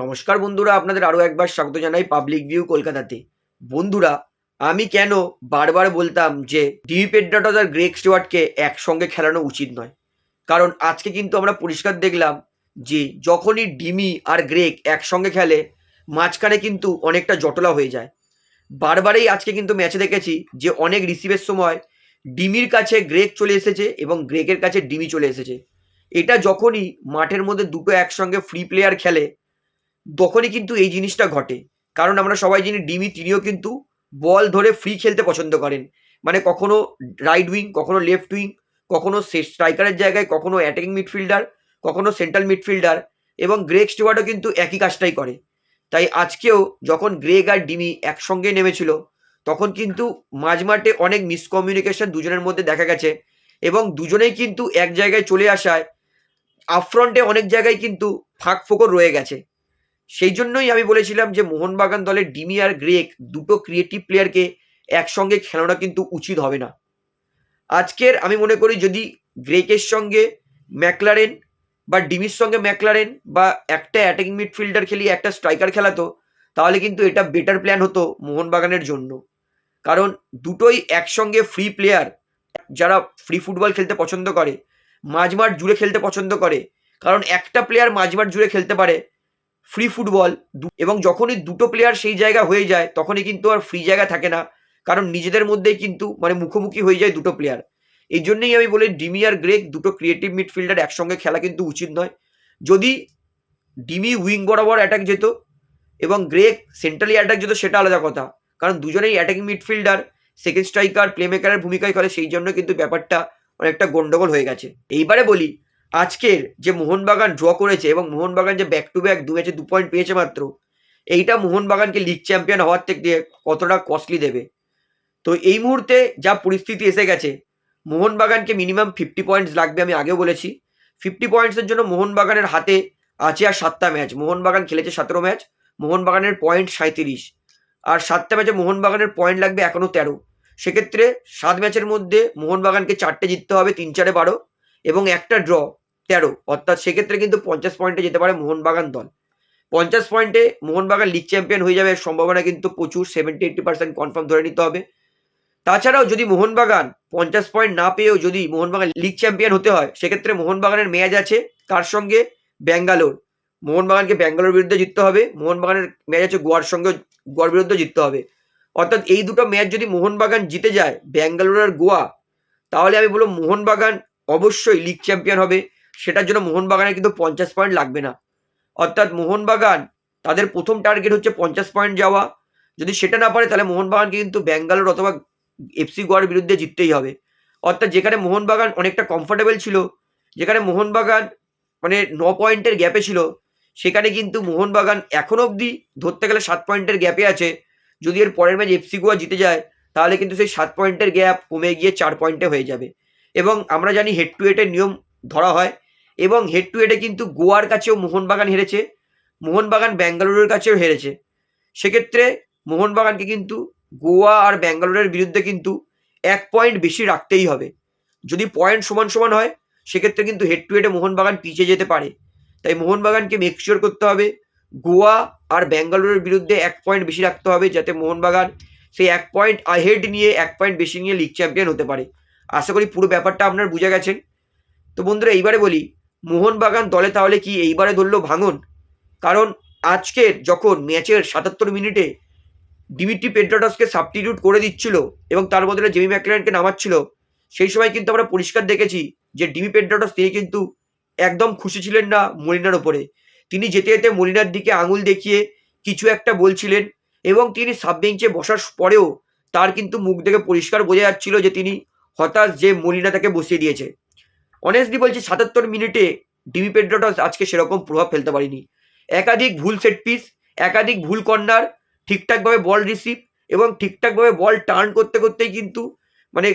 নমস্কার বন্ধুরা, আপনাদের আরও একবার স্বাগত জানাই পাবলিক ভিউ কলকাতাতে। বন্ধুরা, আমি কেন বারবার বলতাম যে ডিভি পেড্রাটস আর গ্রেক স্টুয়ার্টকে একসঙ্গে খেলানো উচিত নয়? কারণ আজকে কিন্তু আমরা পরিষ্কার দেখলাম যে যখনই ডিমি আর গ্রেক একসঙ্গে খেলে, মাঝখানে কিন্তু অনেকটা জটলা হয়ে যায়। বারবারই আজকে কিন্তু ম্যাচে দেখেছি যে অনেক রিসিভের সময় ডিমির কাছে গ্রেক চলে এসেছে এবং গ্রেকের কাছে ডিমি চলে এসেছে। এটা যখনই মাঠের মধ্যে দুটো একসঙ্গে ফ্রি প্লেয়ার খেলে তখনই কিন্তু এই জিনিসটা ঘটে। কারণ আমরা সবাই জানি ডিমি তিনিও কিন্তু বল ধরে ফ্রি খেলতে পছন্দ করেন। মানে কখনো রাইট উইং কখনো লেফট উইং কখনো স্ট্রাইকারের জায়গায়, কখনো অ্যাটাকিং মিডফিল্ডার কখনো সেন্ট্রাল মিডফিল্ডার এবং গ্রেক স্টুয়ার্টও কিন্তু একই কাজটাই করে। তাই আজকেও যখন গ্রেগ আর ডিমি একসঙ্গে নেমেছিল, তখন কিন্তু মাঝমাঠে অনেক মিসকমিউনিকেশন দুজনের মধ্যে দেখা গেছে এবং দুজনেই কিন্তু এক জায়গায় চলে আসায় আপফ্রন্টে অনেক জায়গায় কিন্তু ফাঁক ফোকর রয়ে গেছে। সেই জন্যই আমি বলেছিলাম যে মোহনবাগান দলের ডিমি আর গ্রেক দুটো ক্রিয়েটিভ প্লেয়ারকে একসঙ্গে খেলানো কিন্তু উচিত হবে না। আজকের আমি মনে করি যদি গ্রেকের সঙ্গে ম্যাকলারেন বা ডিমির সঙ্গে ম্যাকলারেন বা একটা অ্যাটাকিং মিডফিল্ডার খেলি, একটা স্ট্রাইকার খেলাতো, তাহলে কিন্তু এটা বেটার প্ল্যান হতো মোহনবাগানের জন্য। কারণ দুটোই একসঙ্গে ফ্রি প্লেয়ার যারা ফ্রি ফুটবল খেলতে পছন্দ করে, মাঝমাঠ জুড়ে খেলতে পছন্দ করে। কারণ একটা প্লেয়ার মাঝমাঠ জুড়ে খেলতে পারে ফ্রি ফুটবল এবং যখনই দুটো প্লেয়ার সেই জায়গা হয়ে যায়, তখনই কিন্তু আর ফ্রি জায়গা থাকে না। কারণ নিজেদের মধ্যেই কিন্তু মানে মুখোমুখি হয়ে যায় দুটো প্লেয়ার এই জন্যই আমি বলি ডিমি আর গ্রেক দুটো ক্রিয়েটিভ মিডফিল্ডার একসঙ্গে খেলা কিন্তু উচিত নয়। যদি ডিমি উইং বরাবর অ্যাটাক যেত এবং গ্রেক সেন্ট্রালি অ্যাটাক যেত সেটা আলাদা কথা। কারণ দুজনেই অ্যাটাকিং মিডফিল্ডার সেকেন্ড স্ট্রাইকার প্লেমেকারের ভূমিকায় করে, সেই জন্য কিন্তু ব্যাপারটা অনেকটা গন্ডগোল হয়ে গেছে। এইবারে বলি আজকের যে মোহনবাগান ড্র করেছে এবং মোহনবাগান যে ব্যাক টু ব্যাক দু ম্যাচে দু পয়েন্ট পেয়েছে মাত্র, এইটা মোহনবাগানকে লিগ চ্যাম্পিয়ন হওয়ার থেকে কতটা কস্টলি দেবে? তো এই মুহূর্তে যা পরিস্থিতি এসে গেছে, মোহনবাগানকে মিনিমাম ফিফটি পয়েন্টস লাগবে আমি আগেও বলেছি। ফিফটি পয়েন্টসের জন্য মোহনবাগানের হাতে আছে আর সাতটা ম্যাচ মোহনবাগান খেলেছে সতেরো ম্যাচ মোহনবাগানের পয়েন্ট সাঁত্রিশ আর সাতটা ম্যাচে মোহনবাগানের পয়েন্ট লাগবে এখনও তেরো। সেক্ষেত্রে সাত ম্যাচের মধ্যে মোহনবাগানকে চারটে জিততে হবে, তিন চারে বারো। এবং একটা ড্র তেরো, অর্থাৎ সেক্ষেত্রে কিন্তু পঞ্চাশ পয়েন্টে যেতে পারে মোহনবাগান দল। পঞ্চাশ পয়েন্টে মোহনবাগান লিগ চ্যাম্পিয়ন হয়ে যাবে সম্ভাবনা কিন্তু প্রচুর সেভেন্টি এইটটি পার্সেন্ট কনফার্ম ধরে নিতে হবে। তাছাড়াও যদি মোহনবাগান পঞ্চাশ পয়েন্ট না পেয়েও যদি মোহনবাগান লিগ চ্যাম্পিয়ন হতে হয়, সেক্ষেত্রে মোহনবাগানের ম্যাচ আছে তার সঙ্গে? ব্যাঙ্গালোর। মোহনবাগানকে ব্যাঙ্গালোর বিরুদ্ধে জিততে হবে, মোহনবাগানের ম্যাচ আছে গোয়ার সঙ্গে গোয়ার বিরুদ্ধে জিততে হবে। অর্থাৎ এই দুটো ম্যাচ যদি মোহনবাগান জিতে যায়, ব্যাঙ্গালোর আর গোয়া, তাহলে আমি বলব মোহনবাগান অবশ্যই লিগ চ্যাম্পিয়ন হবে। সেটার জন্য মোহনবাগানের কিন্তু পঞ্চাশ পয়েন্ট লাগবে না। অর্থাৎ মোহনবাগান, তাদের প্রথম টার্গেট হচ্ছে পঞ্চাশ পয়েন্ট যাওয়া। যদি সেটা না পারে, তাহলে মোহনবাগানকে কিন্তু ব্যাঙ্গালোর অথবা এফসি গোয়ার বিরুদ্ধে জিততেই হবে। অর্থাৎ যেখানে মোহনবাগান অনেকটা কমফোর্টেবল ছিল, যেখানে মোহনবাগান মানে ন পয়েন্টের গ্যাপে ছিল, সেখানে কিন্তু মোহনবাগান এখন অবধি ধরতে গেলে সাত পয়েন্টের গ্যাপে আছে। যদি এর পরের ম্যাচ এফসি গোয়া জিতে যায়, তাহলে কিন্তু সেই সাত পয়েন্টের গ্যাপ কমে গিয়ে চার পয়েন্টে হয়ে যাবে। এবং আমরা জানি হেড টু হেডের নিয়ম ধরা হয়। এবং হেড টু হেডে কিন্তু গোয়ার কাছেও মোহনবাগান হেরেছে, মোহনবাগান ব্যাঙ্গালুরুর কাছেও হেরেছে। সেক্ষেত্রে মোহনবাগানকে কিন্তু গোয়া আর ব্যাঙ্গালোরের বিরুদ্ধে কিন্তু এক পয়েন্ট বেশি রাখতেই হবে। যদি পয়েন্ট সমান সমান হয়, সেক্ষেত্রে কিন্তু হেড টু হেডে মোহনবাগান পিছিয়ে যেতে পারে। তাই মোহনবাগানকে মেকশিওর করতে হবে, গোয়া আর ব্যাঙ্গালোরের বিরুদ্ধে এক পয়েন্ট বেশি রাখতে হবে, যাতে মোহনবাগান সেই এক পয়েন্ট আহেড নিয়ে এক পয়েন্ট বেশি নিয়ে লিগ চ্যাম্পিয়ন হতে পারে। আশা করি পুরো ব্যাপারটা আপনার বুঝে গেছেন। তো বন্ধুরা, এইবারে বলি মোহনবাগান দলে তাহলে কি এইবারে ধরলো ভাঙন? কারণ আজকের যখন ম্যাচের সাতাত্তর মিনিটে ডিমিট্রি পেড্রাটসকে সাবস্টিটিউট করে দিচ্ছিল এবং তার বদলে জেমি ম্যাকলারেনকে নামাচ্ছিল, সেই সময় কিন্তু আমরা পরিষ্কার দেখেছি যে ডিমি পেড্রাটস তিনি কিন্তু একদম খুশি ছিলেন না মলিনার ওপরে। তিনি যেতে যেতে মলিনার দিকে আঙুল দেখিয়ে কিছু একটা বলছিলেন এবং তিনি সাব বেঞ্চে বসার পরেও তার কিন্তু মুখ দেখে পরিষ্কার বোঝা যাচ্ছিল যে তিনি হতাশ যে মলিনা তাকে বসিয়ে দিয়েছে। অনেস্টলি বলছি, সাতাত্তর মিনিটে ডিমি পেড্রাটস আজকে সেরকম প্রভাব ফেলতে পারেনি। একাধিক ভুল সেট পিস একাধিক ভুল কর্নার ঠিকঠাকভাবে বল রিসিভ এবং ঠিকঠাকভাবে বল টার্ন করতে করতেই কিন্তু মানে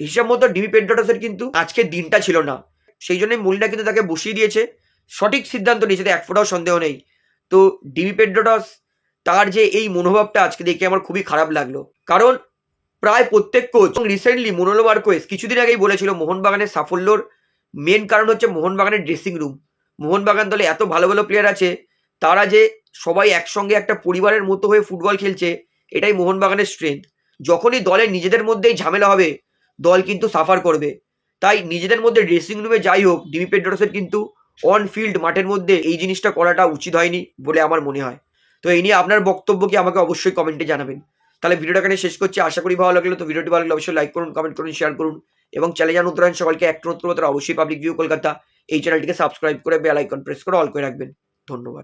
হিসাব মতো ডিমি পেড্রাটসের কিন্তু আজকের দিনটা ছিল না। সেই জন্যই মলিনা কিন্তু তাকে বসিয়ে দিয়েছে। সঠিক সিদ্ধান্ত নিয়েছে এক ফোঁটাও সন্দেহ নেই। তো ডিমি পেড্রাটস তার যে এই মনোভাবটা আজকে দেখে আমার খুবই খারাপ লাগল। কারণ প্রায় প্রত্যেক কোচ রিসেন্টলি মনোলো মার্কোয়েস কিছুদিন আগেই বলেছিল, মোহনবাগানের সাফল্যর মেন কারণ হচ্ছে মোহনবাগানের ড্রেসিং রুম মোহনবাগান দলে এত ভালো ভালো প্লেয়ার আছে, তারা যে সবাই একসঙ্গে একটা পরিবারের মতো হয়ে ফুটবল খেলছে, এটাই মোহনবাগানের স্ট্রেংথ যখনই দলের নিজেদের মধ্যেই ঝামেলা হবে, দল কিন্তু সাফার করবে। তাই নিজেদের মধ্যে ড্রেসিং রুমে যাই হোক ডিমি পেড্রোসের কিন্তু অন ফিল্ড মাঠের মধ্যে এই জিনিসটা করাটা উচিত হয়নি বলে আমার মনে হয়। তো এই নিয়ে আপনার বক্তব্য কি আমাকে অবশ্যই কমেন্টে জানাবেন। তাহলে ভিডিওটা এখানে শেষ করছি। আশা করি ভালো লাগল। তো ভিডিওটি ভালো লাগলে অবশ্যই লাইক করুন কমেন্ট করুন শেয়ার করুন। এবং চ্যানেল যান উত্তরায়ণ সকলকে একটা নতুন অবশ্যই পাবলিক ভিউ কলকাতা, এই চ্যানেলটিকে সাবস্ক্রাইব করে বেল আইকন প্রেস করে অল করে রাখবেন। ধন্যবাদ।